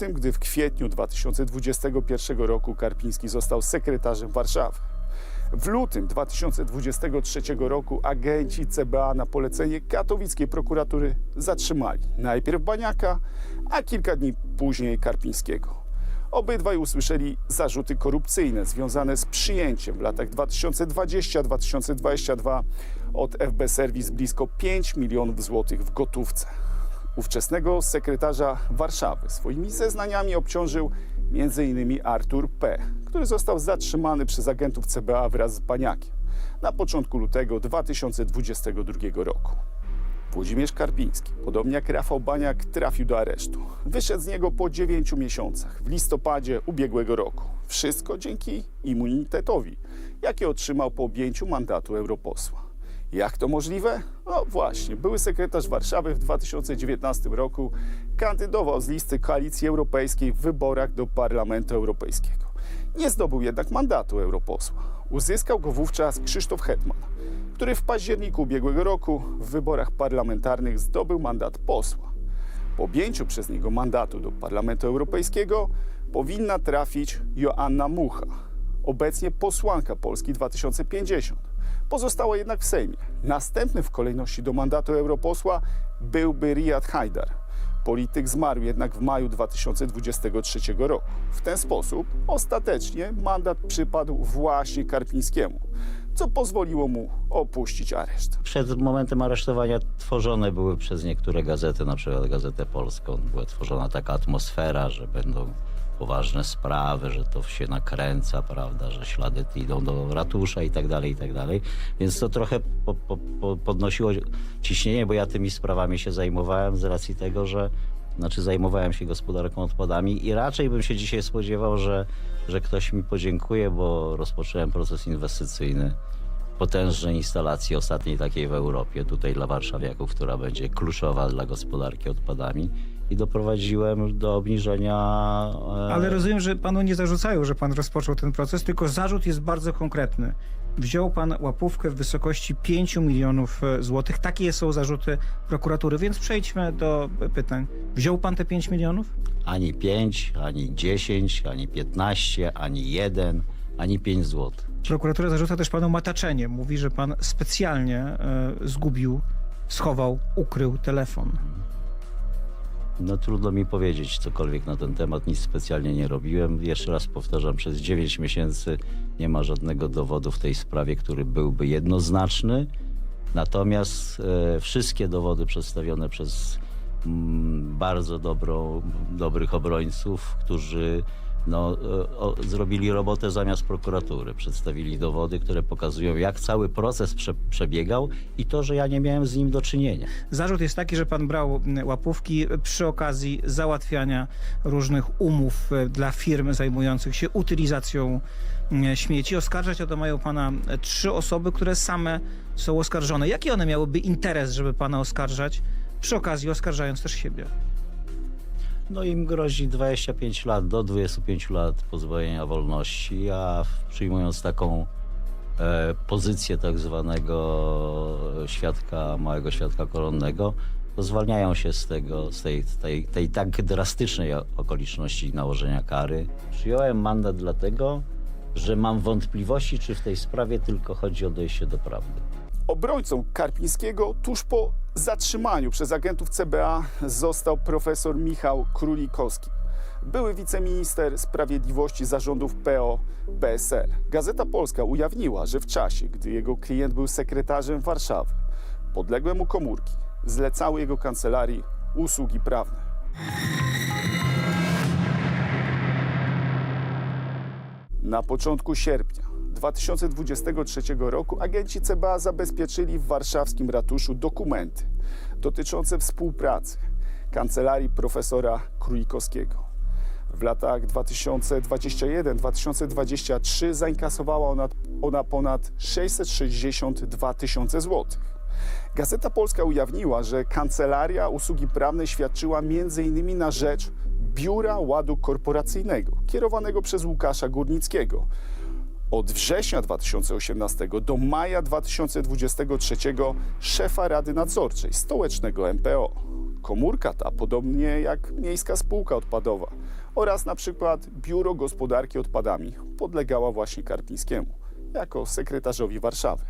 tym, gdy w kwietniu 2021 roku Karpiński został sekretarzem Warszawy. W lutym 2023 roku agenci CBA na polecenie katowickiej prokuratury zatrzymali najpierw Baniaka, a kilka dni później Karpińskiego. Obydwaj usłyszeli zarzuty korupcyjne związane z przyjęciem w latach 2020-2022 od FB Serwis blisko 5 milionów złotych w gotówce. Ówczesnego sekretarza Warszawy swoimi zeznaniami obciążył m.in. Artur P., który został zatrzymany przez agentów CBA wraz z Baniakiem na początku lutego 2022 roku. Włodzimierz Karpiński, podobnie jak Rafał Baniak, trafił do aresztu. Wyszedł z niego po 9 miesiącach, w listopadzie ubiegłego roku. Wszystko dzięki immunitetowi, jaki otrzymał po objęciu mandatu europosła. Jak to możliwe? No właśnie, były sekretarz Warszawy w 2019 roku kandydował z listy Koalicji Europejskiej w wyborach do Parlamentu Europejskiego. Nie zdobył jednak mandatu europosła. Uzyskał go wówczas Krzysztof Hetman, który w październiku ubiegłego roku w wyborach parlamentarnych zdobył mandat posła. Po objęciu przez niego mandatu do Parlamentu Europejskiego powinna trafić Joanna Mucha, obecnie posłanka Polski 2050. Pozostała jednak w Sejmie. Następny w kolejności do mandatu europosła byłby Riyad Haidar. Polityk zmarł jednak w maju 2023 roku. W ten sposób ostatecznie mandat przypadł właśnie Karpińskiemu, co pozwoliło mu opuścić areszt. Przed momentem aresztowania tworzone były przez niektóre gazety, na przykład Gazetę Polską, była tworzona taka atmosfera, że będą poważne sprawy, że to się nakręca, prawda, że ślady idą do ratusza i tak dalej, i tak dalej. Więc to trochę po, po, po podnosiło ciśnienie, bo ja tymi sprawami się zajmowałem z racji tego, że znaczy zajmowałem się gospodarką odpadami i raczej bym się dzisiaj spodziewał, że, że ktoś mi podziękuje, bo rozpocząłem proces inwestycyjny potężnej instalacji, ostatniej takiej w Europie, tutaj dla warszawiaków, która będzie kluczowa dla gospodarki odpadami i doprowadziłem do obniżenia... e, Ale rozumiem, że panu nie zarzucają, że pan rozpoczął ten proces, tylko zarzut jest bardzo konkretny. Wziął pan łapówkę w wysokości 5 milionów e, złotych. Takie są zarzuty prokuratury, więc przejdźmy do pytań. Wziął pan te 5 milionów? Ani 5, ani 10, ani 15, ani 1, ani 5 złotych. Prokuratura zarzuca też panu mataczenie. Mówi, że pan specjalnie e, zgubił, schował, ukrył telefon. No trudno mi powiedzieć cokolwiek na ten temat, nic specjalnie nie robiłem. Jeszcze raz powtarzam, przez 9 miesięcy nie ma żadnego dowodu w tej sprawie, który byłby jednoznaczny. Natomiast e, wszystkie dowody przedstawione przez mm, bardzo dobrych obrońców, którzy no, e, o, zrobili robotę zamiast prokuratury. Przedstawili dowody, które pokazują, jak cały proces prze, przebiegał i to, że ja nie miałem z nim do czynienia. Zarzut jest taki, że pan brał łapówki przy okazji załatwiania różnych umów e, dla firm zajmujących się utylizacją śmieci. Oskarżać o to mają pana e, trzy osoby, które same są oskarżone. Jaki one miałyby interes, żeby pana oskarżać, przy okazji oskarżając też siebie? No im grozi 25 lat, do 25 lat pozbawienia wolności, a przyjmując taką e, pozycję tak zwanego świadka, małego świadka koronnego, to zwalniają się z tego, z tej, tej, tej tak drastycznej okoliczności nałożenia kary. Przyjąłem mandat dlatego, że mam wątpliwości, czy w tej sprawie tylko chodzi o dojście do prawdy. Obrońcą Karpińskiego tuż po zatrzymaniu przez agentów CBA został profesor Michał Królikowski, były wiceminister sprawiedliwości zarządów PO-PSL. Gazeta Polska ujawniła, że w czasie, gdy jego klient był sekretarzem Warszawy, podległe mu komórki zlecały jego kancelarii usługi prawne. Na początku sierpnia 2023 roku agenci CBA zabezpieczyli w warszawskim ratuszu dokumenty dotyczące współpracy kancelarii profesora Królikowskiego. W latach 2021-2023 zainkasowała ona, ona ponad 662 tysiące złotych. Gazeta Polska ujawniła, że kancelaria usługi prawnej świadczyła m.in. na rzecz Biura Ładu Korporacyjnego, kierowanego przez Łukasza Górnickiego, Od września 2018 do maja 2023 szefa Rady Nadzorczej Stołecznego MPO. Komórka ta, podobnie jak Miejska Spółka Odpadowa oraz na przykład Biuro Gospodarki Odpadami, podlegała właśnie Karpińskiemu jako sekretarzowi Warszawy.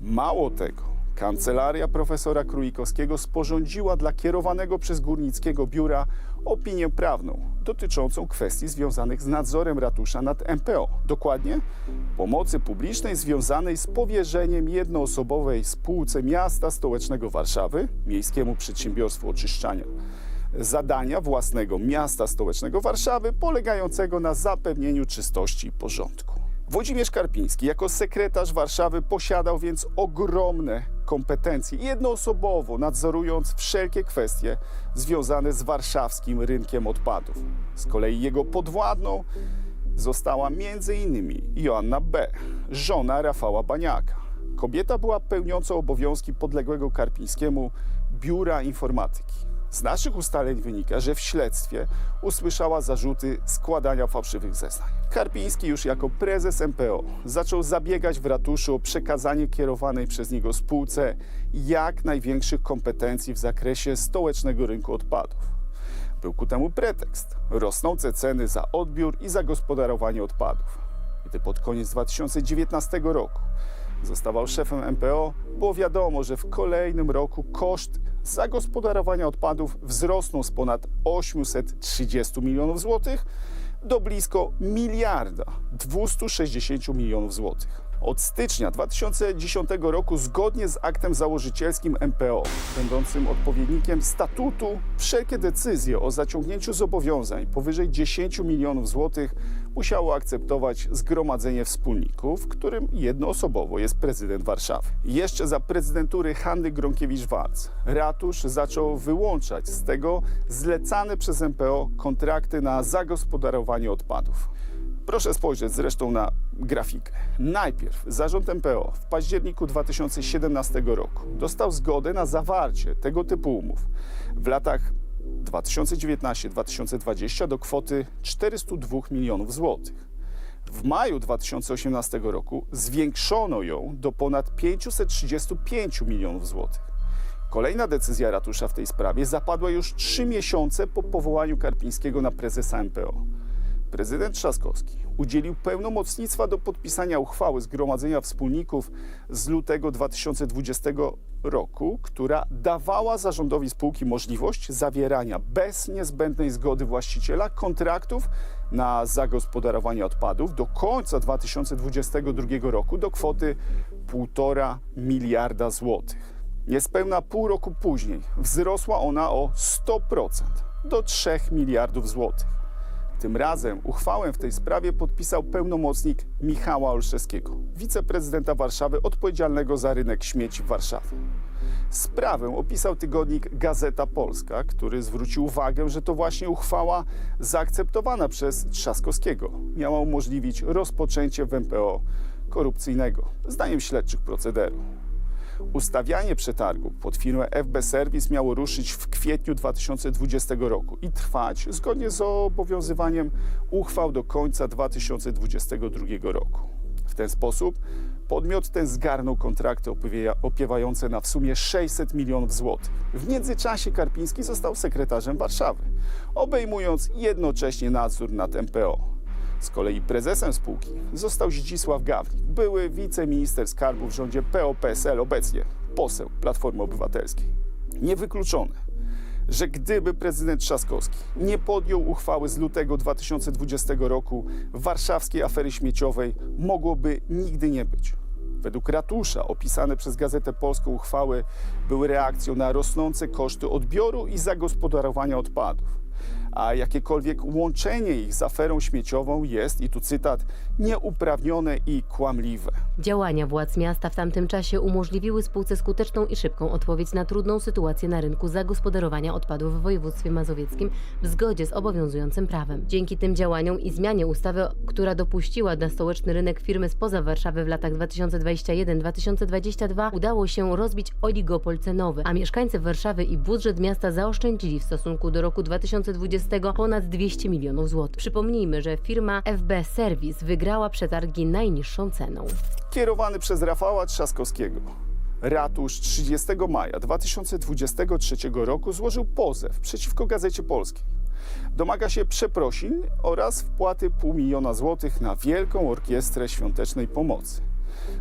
Mało tego, kancelaria profesora Krójkowskiego sporządziła dla kierowanego przez Górnickiego biura opinię prawną dotyczącą kwestii związanych z nadzorem ratusza nad MPO. Dokładnie pomocy publicznej związanej z powierzeniem jednoosobowej spółce miasta stołecznego Warszawy, Miejskiemu Przedsiębiorstwu Oczyszczania, zadania własnego miasta stołecznego Warszawy polegającego na zapewnieniu czystości i porządku. Włodzimierz Karpiński jako sekretarz Warszawy posiadał więc ogromne kompetencje, jednoosobowo nadzorując wszelkie kwestie związane z warszawskim rynkiem odpadów. Z kolei jego podwładną została m.in. Joanna B., żona Rafała Baniaka. Kobieta była pełniącą obowiązki podległego Karpińskiemu Biura Informatyki. Z naszych ustaleń wynika, że w śledztwie usłyszała zarzuty składania fałszywych zeznań. Karpiński już jako prezes MPO zaczął zabiegać w ratuszu o przekazanie kierowanej przez niego spółce jak największych kompetencji w zakresie stołecznego rynku odpadów. Był ku temu pretekst rosnące ceny za odbiór i zagospodarowanie odpadów. Gdy pod koniec 2019 roku zostawał szefem MPO, było wiadomo, że w kolejnym roku koszt zagospodarowania odpadów wzrosną z ponad 830 milionów złotych do blisko miliarda 260 milionów złotych. Od stycznia 2010 roku, zgodnie z aktem założycielskim MPO, będącym odpowiednikiem statutu, wszelkie decyzje o zaciągnięciu zobowiązań powyżej 10 milionów złotych musiało akceptować Zgromadzenie Wspólników, którym jednoosobowo jest prezydent Warszawy. Jeszcze za prezydentury Hanny Gronkiewicz-Waltz ratusz zaczął wyłączać z tego zlecane przez MPO kontrakty na zagospodarowanie odpadów. Proszę spojrzeć zresztą na grafikę. Najpierw zarząd MPO w październiku 2017 roku dostał zgodę na zawarcie tego typu umów w latach 2019-2020 do kwoty 402 milionów złotych. W maju 2018 roku zwiększono ją do ponad 535 milionów złotych. Kolejna decyzja ratusza w tej sprawie zapadła już trzy miesiące po powołaniu Karpińskiego na prezesa MPO. Prezydent Trzaskowski udzielił pełnomocnictwa do podpisania uchwały Zgromadzenia Wspólników z lutego 2020 roku, która dawała zarządowi spółki możliwość zawierania bez niezbędnej zgody właściciela kontraktów na zagospodarowanie odpadów do końca 2022 roku do kwoty 1,5 miliarda złotych. Niespełna pół roku później wzrosła ona o 100% do 3 miliardów złotych. Tym razem uchwałę w tej sprawie podpisał pełnomocnik Michała Olszewskiego, wiceprezydenta Warszawy odpowiedzialnego za rynek śmieci w Warszawie. Sprawę opisał tygodnik Gazeta Polska, który zwrócił uwagę, że to właśnie uchwała zaakceptowana przez Trzaskowskiego miała umożliwić rozpoczęcie w MPO korupcyjnego, zdaniem śledczych procederu. Ustawianie przetargu pod firmę FB Service miało ruszyć w kwietniu 2020 roku i trwać zgodnie z obowiązywaniem uchwał do końca 2022 roku. W ten sposób podmiot ten zgarnął kontrakty opiewa- opiewające na w sumie 600 milionów złotych. W międzyczasie Karpiński został sekretarzem Warszawy, obejmując jednocześnie nadzór nad MPO. Z kolei prezesem spółki został Zdzisław Gawlik, były wiceminister skarbu w rządzie PO-PSL, obecnie poseł Platformy Obywatelskiej. Niewykluczone, że gdyby prezydent Trzaskowski nie podjął uchwały z lutego 2020 roku warszawskiej afery śmieciowej, mogłoby nigdy nie być. Według ratusza opisane przez Gazetę Polską uchwały były reakcją na rosnące koszty odbioru i zagospodarowania odpadów a jakiekolwiek łączenie ich z aferą śmieciową jest, i tu cytat, nieuprawnione i kłamliwe. Działania władz miasta w tamtym czasie umożliwiły spółce skuteczną i szybką odpowiedź na trudną sytuację na rynku zagospodarowania odpadów w województwie mazowieckim w zgodzie z obowiązującym prawem. Dzięki tym działaniom i zmianie ustawy, która dopuściła na stołeczny rynek firmy spoza Warszawy w latach 2021-2022, udało się rozbić oligopol cenowy, a mieszkańcy Warszawy i budżet miasta zaoszczędzili w stosunku do roku 2020 z tego ponad 200 milionów złotych. Przypomnijmy, że firma FB Service wygrała przetargi najniższą ceną. Kierowany przez Rafała Trzaskowskiego. Ratusz 30 maja 2023 roku złożył pozew przeciwko Gazecie Polskiej. Domaga się przeprosin oraz wpłaty pół miliona złotych na Wielką Orkiestrę Świątecznej Pomocy.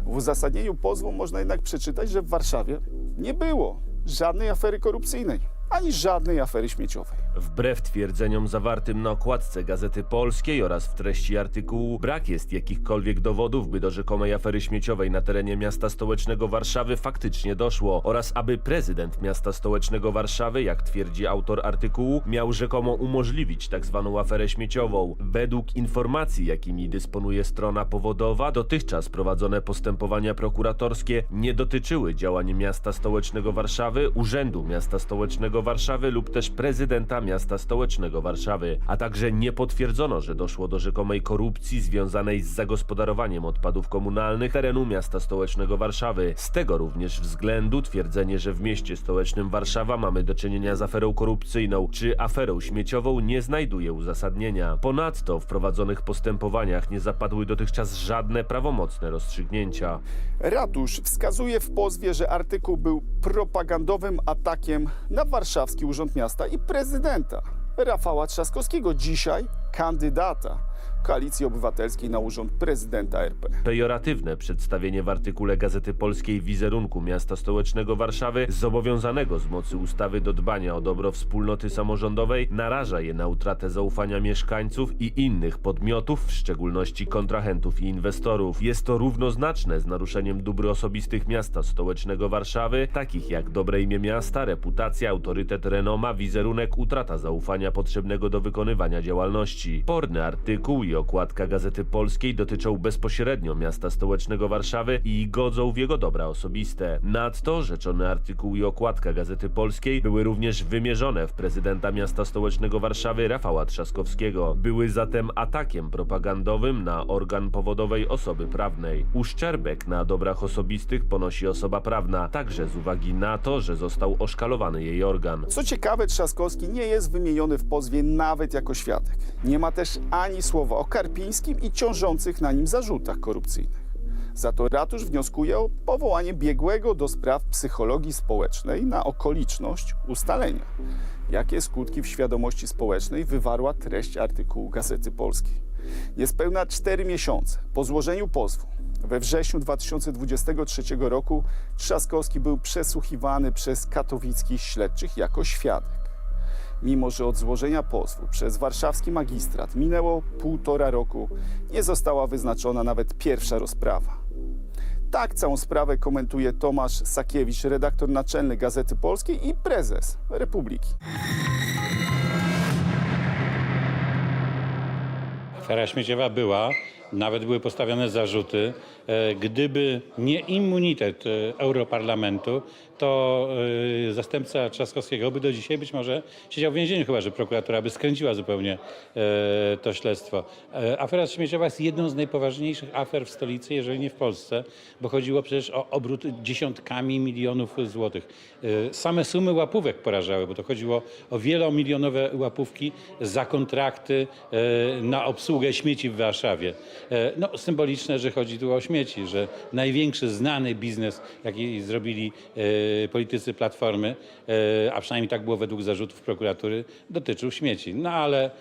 W uzasadnieniu pozwu można jednak przeczytać, że w Warszawie nie było żadnej afery korupcyjnej, ani żadnej afery śmieciowej. Wbrew twierdzeniom zawartym na okładce Gazety Polskiej oraz w treści artykułu, brak jest jakichkolwiek dowodów, by do rzekomej afery śmieciowej na terenie miasta stołecznego Warszawy faktycznie doszło oraz aby prezydent miasta stołecznego Warszawy, jak twierdzi autor artykułu, miał rzekomo umożliwić tzw. aferę śmieciową. Według informacji, jakimi dysponuje strona powodowa, dotychczas prowadzone postępowania prokuratorskie nie dotyczyły działań miasta stołecznego Warszawy, Urzędu Miasta Stołecznego Warszawy lub też prezydenta miasta stołecznego Warszawy, a także nie potwierdzono, że doszło do rzekomej korupcji związanej z zagospodarowaniem odpadów komunalnych terenu miasta stołecznego Warszawy. Z tego również względu twierdzenie, że w mieście stołecznym Warszawa mamy do czynienia z aferą korupcyjną czy aferą śmieciową nie znajduje uzasadnienia. Ponadto w prowadzonych postępowaniach nie zapadły dotychczas żadne prawomocne rozstrzygnięcia. Ratusz wskazuje w pozwie, że artykuł był propagandowym atakiem na warszawski Urząd Miasta i prezydenta Rafała Trzaskowskiego, dzisiaj kandydata Koalicji Obywatelskiej na urząd prezydenta RP. Pejoratywne przedstawienie w artykule Gazety Polskiej wizerunku miasta stołecznego Warszawy, zobowiązanego z mocy ustawy do dbania o dobro wspólnoty samorządowej, naraża je na utratę zaufania mieszkańców i innych podmiotów, w szczególności kontrahentów i inwestorów. Jest to równoznaczne z naruszeniem dóbr osobistych miasta stołecznego Warszawy, takich jak dobre imię miasta, reputacja, autorytet, renoma, wizerunek, utrata zaufania potrzebnego do wykonywania działalności. Porny artykuł i okładka Gazety Polskiej dotyczą bezpośrednio miasta stołecznego Warszawy i godzą w jego dobra osobiste. Nadto rzeczony artykuł i okładka Gazety Polskiej były również wymierzone w prezydenta miasta stołecznego Warszawy Rafała Trzaskowskiego. Były zatem atakiem propagandowym na organ powodowej osoby prawnej. Uszczerbek na dobrach osobistych ponosi osoba prawna, także z uwagi na to, że został oszkalowany jej organ. Co ciekawe, Trzaskowski nie jest wymieniony w pozwie nawet jako świadek. Nie ma też ani słowa o Karpińskim i ciążących na nim zarzutach korupcyjnych. Za to ratusz wnioskuje o powołanie biegłego do spraw psychologii społecznej na okoliczność ustalenia, jakie skutki w świadomości społecznej wywarła treść artykułu Gazety Polskiej. Niespełna cztery miesiące po złożeniu pozwu we wrześniu 2023 roku Trzaskowski był przesłuchiwany przez katowickich śledczych jako świadek. Mimo, że od złożenia pozwu przez warszawski magistrat minęło półtora roku, nie została wyznaczona nawet pierwsza rozprawa. Tak całą sprawę komentuje Tomasz Sakiewicz, redaktor naczelny Gazety Polskiej i prezes Republiki. Afera śmieciowa była, nawet były postawione zarzuty. E, Gdyby nie immunitet e, Europarlamentu, to e, zastępca Trzaskowskiego by do dzisiaj być może siedział w więzieniu, chyba że prokuratura by skręciła zupełnie e, to śledztwo. E, Afera śmieciowa jest jedną z najpoważniejszych afer w stolicy, jeżeli nie w Polsce, bo chodziło przecież o obrót dziesiątkami milionów złotych. E, Same sumy łapówek porażały, bo to chodziło o wielomilionowe łapówki za kontrakty e, na obsługę śmieci w Warszawie. No, symboliczne, że chodzi tu o śmieci, że największy znany biznes, jaki zrobili politycy Platformy, e, a przynajmniej tak było według zarzutów prokuratury, dotyczył śmieci. No ale